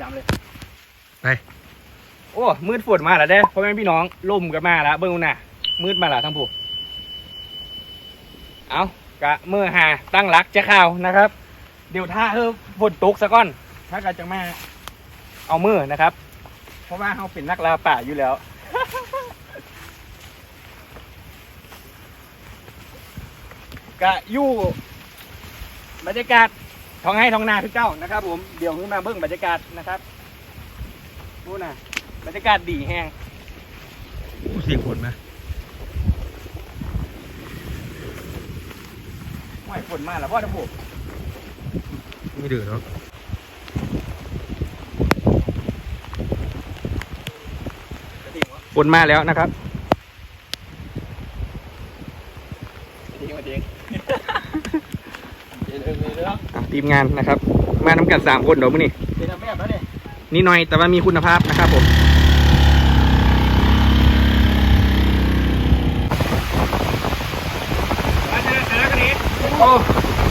จำเลยไปโอ้มืดฝนมาแล้วเด้พ่อแม่พี่น้องลมก็มาแล้วเบิ่งน่ะมืดมาแล้วทั้งผู้เอากะเมื่อหาตั้งรักจะข่าวนะครับ เดี๋ยวถ้าเออฝนตกซะก่อน ถ้าก็จะมาเอามือนะครับ เพราะว่าเขาเป็นนักล่าป่าอยู่แล้วกะอยู่บรรยากาศ ท้องให้ท้องนาคือเจ้านะครับผมเดี๋ยวขึ้นมาเบิ่งบรรยากาศนะครับดูนะบรรยากาศดีแห้งโอ้เสียงฝนนะไม่ฝนมาแล้วพ่อทั้งผู้ไม่เดือดหรอกฝนมาแล้วนะครับจริงมาจริง อะทีมงานนะครับ มานำกันสามคนเดี๋ยวมื้อนี้เป็นแบบแล้วเนี่ยนี่หน่อยแต่ว่ามีคุณภาพนะครับผมโอ้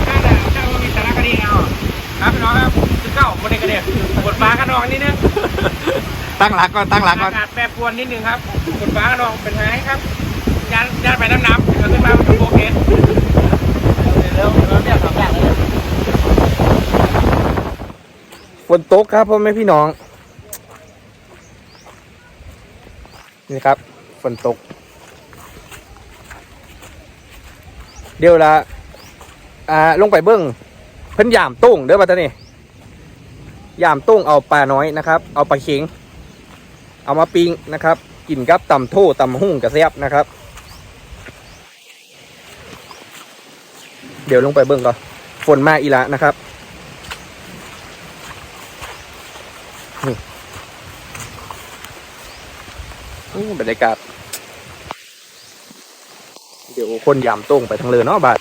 น่าจะน่าจะมีสาระคดีเอาครับพี่น้องครับคือเก้าบนในกระเดียกดฟ้ากันนองนิดนึงตั้งหลักก่อนตั้งหลักก่อนอากาศแปรปรวนนิดนึงครับกดฟ้ากันนองเป็นไงครับยานยานไปน้ำน้ำเราขึ้นมาเป็นโบเกส เร็วเราเนี่ยทำแบบเลย ฝนตกครับพ่อแม่พี่น้อง นี่ครับฝนตก เดี๋ยวละอ่าลงไปเบิ้งเพิ่นยามตุ้งเด้อบัดนี้ยามตุ้งเอาปลาน้อยนะครับ เอาปลาเข็ง เอามาปิ้งนะครับ กินกับตำโถตำหุ่งกระเซียบนะครับ เดี๋ยวลงไปเบิ้งก่อนฝนมาอีละนะครับ อืมบรรยากาศ เดี๋ยวคนยามตรงไปทางเรือเนาะบาท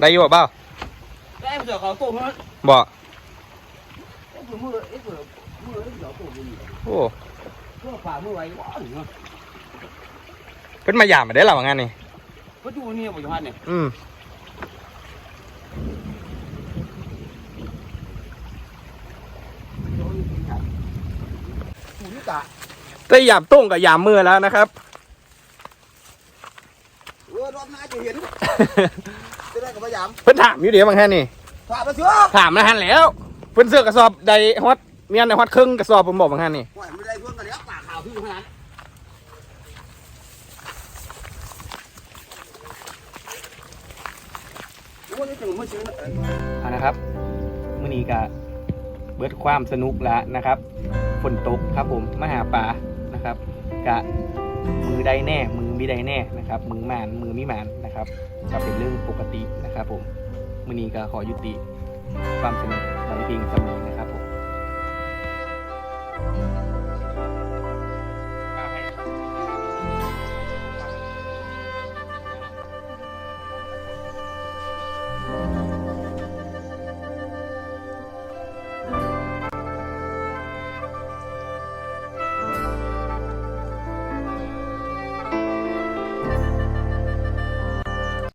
ได้อยู่บ่เปล่าได้เสือเขาตัวมันบ่ โอ้เพื่อฝ่ามือไว้ว้าวเนาะเพิ่นมายามมาได้หรอวะงานนี่ก็ดูนี่ปัจจุบันเนี่ยอืมถูกนี่กะได้ยามต้งกับยามมือแล้วนะครับเออรอบหน้าจะเห็นจะได้กับพยายามเพิ่นถามอยู่เดี๋ยวบางแค่นี่ฝ่ามาเสือถามนะฮันแล้ว เพิ่นเสือกระสอบใดฮอตเมียนในฮอตครึ่งกระสอบผมบอกบางแค่นี่ว่าไม่ได้ร่วมกันแล้วปากขาวพี่ขนาดว่านี่ถึงไม่ซื้อเอานะครับมื้อนี้ก็เบิดความสนุกแล้วนะครับฝนตกครับผมมาหาปลานะครับกะมือใดแน่ มือมีใดแน่นะครับ มือหมานมือมิหมานนะครับก็เป็นเรื่องปกตินะครับผมมื้อนี้ก็ขอยุติความสนุก พิงเพียงสำนี้นะครับผม